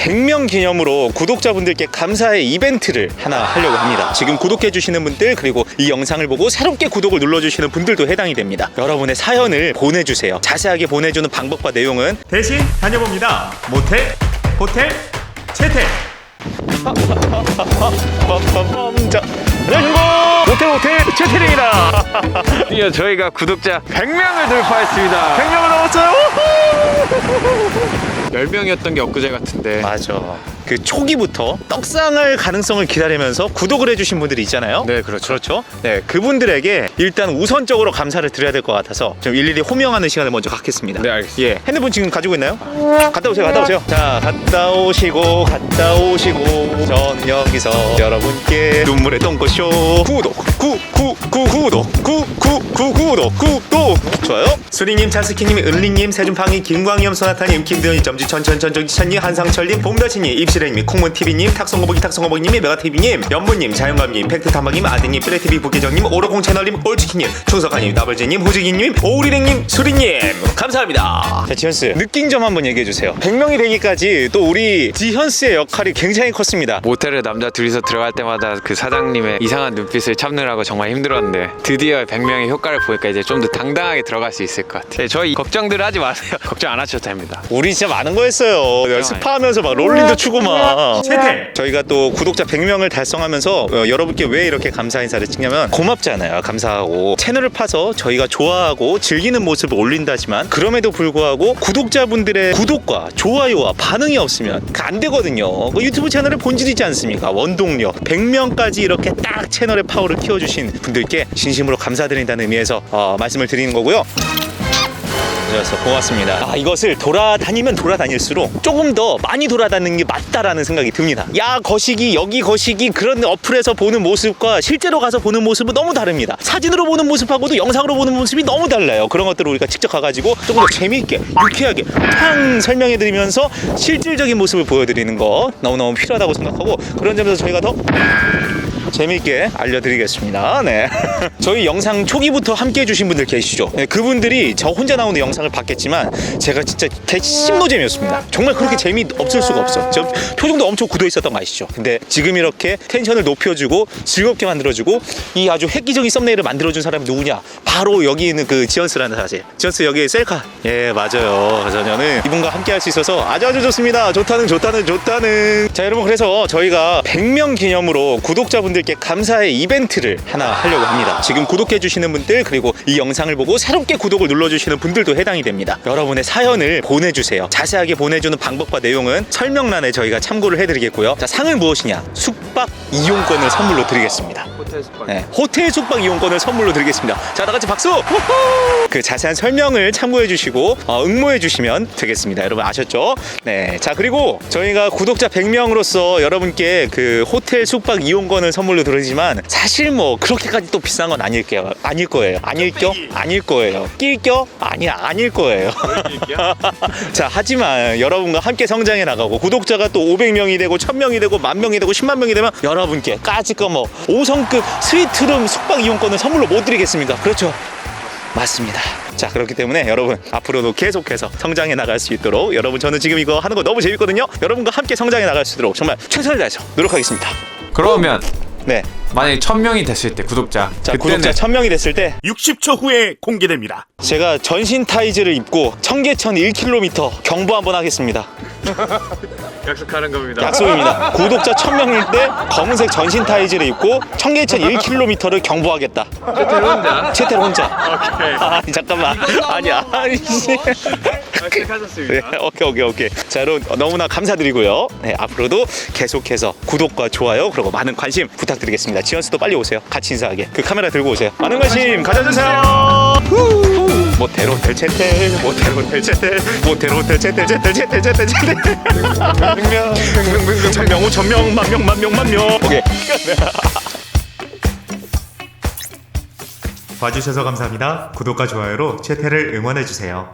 100명 기념으로 구독자분들께 감사의 이벤트를 하나 하려고 합니다. 지금 구독해주시는 분들 그리고 이 영상을 보고 새롭게 구독을 눌러주시는 분들도 해당이 됩니다. 여러분의 사연을 보내주세요. 자세하게 보내주는 방법과 내용은 대신 다녀봅니다. 모텔, 호텔, 채텔. 자, 안녕하십니까 모텔 모텔 최태령이다. 드디어 저희가 구독자 100명을 돌파했습니다. 100명을 넘었어요. 10명이었던 게 엊그제 같은데. 맞아. 그 초기부터 떡상할 가능성을 기다리면서 구독을 해주신 분들이 있잖아요. 네, 그렇죠. 그렇죠. 네, 그분들에게 일단 우선적으로 감사를 드려야 될 것 같아서 좀 일일이 호명하는 시간을 먼저 갖겠습니다. 네, 알겠습니다. 예, 핸드폰 지금 가지고 있나요? 갔다 오세요, 갔다 오세요. 자, 갔다 오시고, 갔다 오시고, 전 여기서 여러분께 눈물의 똥꼬쇼 구독, 구, 구, 구, 구독, 구, 구, 구, 구독, 구독, 좋아요. 수리님, 차스키님, 은리님, 세준팡이, 김광염, 소나타님, 김도현이, 점 지, 천천천정, 천님, 한상철님, 봄다치님, 입시랭님, 콩문TV님, 탁송거북이, 탁송거북이님이, 메가TV님, 연분님, 자연감님, 팩트탐방님, 아드님, 삐레TV 부계정님, 오로공 채널님, 올치키님, 충석아님, 나벌제님, 후지기님, 오리랭님, 수리님, 감사합니다. 자, 지현스, 느낀 점 한번 얘기해 주세요. 100명이 되기까지 또 우리 지현스의 역할이 굉장히 컸습니다. 모텔에 남자 둘이서 들어갈 때마다 그 사장님의 이상한 눈빛을 참느라고 정말 힘들었는데 드디어 100명의 효과를 보니까 이제 좀 더 당당하게 들어갈 수 있을 것 같아요. 저희 걱정들 하지 마세요. 걱정 안 하셔도 됩니다. 우리 진짜 많은 거였어요. 스파하면서 막 롤린도 추고 막. 채텔. 저희가 또 구독자 100명을 달성하면서 어, 여러분께 왜 이렇게 감사 인사를 찍냐면 고맙잖아요. 감사하고 채널을 파서 저희가 좋아하고 즐기는 모습을 올린다지만 그 럼에도 불구하고 구독자분들의 구독과 좋아요와 반응이 없으면 그안 되거든요. 그 유튜브 채널의 본질이지 않습니까? 원동력 100명까지 이렇게 딱 채널의 파워를 키워주신 분들께 진심으로 감사드린다는 의미에서 어, 말씀을 드리는 거고요. 그래서 고맙습니다. 아, 이것을 돌아다니면 돌아다닐수록 조금 더 많이 돌아다니는 게 맞다라는 생각이 듭니다. 야 거시기 여기 거시기 그런 어플에서 보는 모습과 실제로 가서 보는 모습은 너무 다릅니다. 사진으로 보는 모습하고도 영상으로 보는 모습이 너무 달라요. 그런 것들을 우리가 직접 가가지고 조금 더 재미있게 유쾌하게 팡 설명해드리면서 실질적인 모습을 보여드리는 거 너무너무 필요하다고 생각하고 그런 점에서 저희가 더 재미있게 알려드리겠습니다. 네. 저희 영상 초기부터 함께 해주신 분들 계시죠? 네, 그분들이 저 혼자 나오는 영상을 봤겠지만 제가 진짜 개심노잼이었습니다. 정말 그렇게 재미 없을 수가 없어. 저 표정도 엄청 굳어 있었던 거 아시죠? 근데 지금 이렇게 텐션을 높여주고 즐겁게 만들어주고 이 아주 획기적인 썸네일을 만들어준 사람이 누구냐? 바로 여기 있는 그 지언스라는 사실. 지언스 여기 셀카. 예, 맞아요. 그래서 저는 이분과 함께 할 수 있어서 아주 아주 좋습니다. 좋다는 좋다는 좋다는. 자, 여러분 그래서 저희가 100명 기념으로 구독자분들 께 감사의 이벤트를 하나 하려고 합니다. 지금 구독해주시는 분들 그리고 이 영상을 보고 새롭게 구독을 눌러주시는 분들도 해당이 됩니다. 여러분의 사연을 보내주세요. 자세하게 보내주는 방법과 내용은 설명란에 저희가 참고를 해드리겠고요. 자, 상은 무엇이냐? 숙박 이용권을 선물로 드리겠습니다. 호텔 숙박. 네, 호텔 숙박 이용권을 선물로 드리겠습니다. 자, 다 같이 박수! 그 자세한 설명을 참고해 주시고 어, 응모해 주시면 되겠습니다. 여러분 아셨죠? 네. 자, 그리고 저희가 구독자 100명으로서 여러분께 그 호텔 숙박 이용권을 선물로 드리지만 사실 뭐 그렇게까지 또 비싼 건 아닐 게요. 아닐 거예요. 아닐겨? 아닐 거예요. 낄겨? 아니야, 아닐 거예요. 자, 하지만 여러분과 함께 성장해 나가고 구독자가 또 500명이 되고 1000명이 되고 만 명이 되고 10만 명이 되면 여러분께 까짓거 뭐 5성급 스위트룸 숙박 이용권을 선물로 못 드리겠습니까? 그렇죠. 맞습니다. 자 그렇기 때문에 여러분 앞으로도 계속해서 성장해 나갈 수 있도록 여러분 저는 지금 이거 하는 거 너무 재밌거든요. 여러분과 함께 성장해 나갈 수 있도록 정말 최선을 다해서 노력하겠습니다. 그러면 네. 만약에 1000명이 됐을 때 구독자 자 구독자 1000명이 됐을 때 60초 후에 공개됩니다. 제가 전신 타이즈를 입고 청계천 1km 경보 한번 하겠습니다. 약속하는 겁니다. 약속입니다. 구독자 1000명일 때 검은색 전신 타이즈를 입고 청계천 1km를 경보하겠다. 호텔 혼자. 채텔 혼자. 오케이. 아니 잠깐만. 아니야. 아니 씨. 약속하셨습니다. 네, 오케이 오케이 오케이. 자 여러분 너무나 감사드리고요. 네, 앞으로도 계속해서 구독과 좋아요 그리고 많은 관심 부탁드리겠습니다. 지연스도 빨리 오세요. 같이 인사하게. 그 카메라 들고 오세요. 많은 관심 가져주세요. 모텔 호텔 채텔 모텔 호텔 채텔 채텔 채텔 채텔 채텔 백명 백명 천명 오천명 만명 만명 만명 오케이 봐주셔서 감사합니다. 구독과 좋아요로 채텔을 응원해주세요.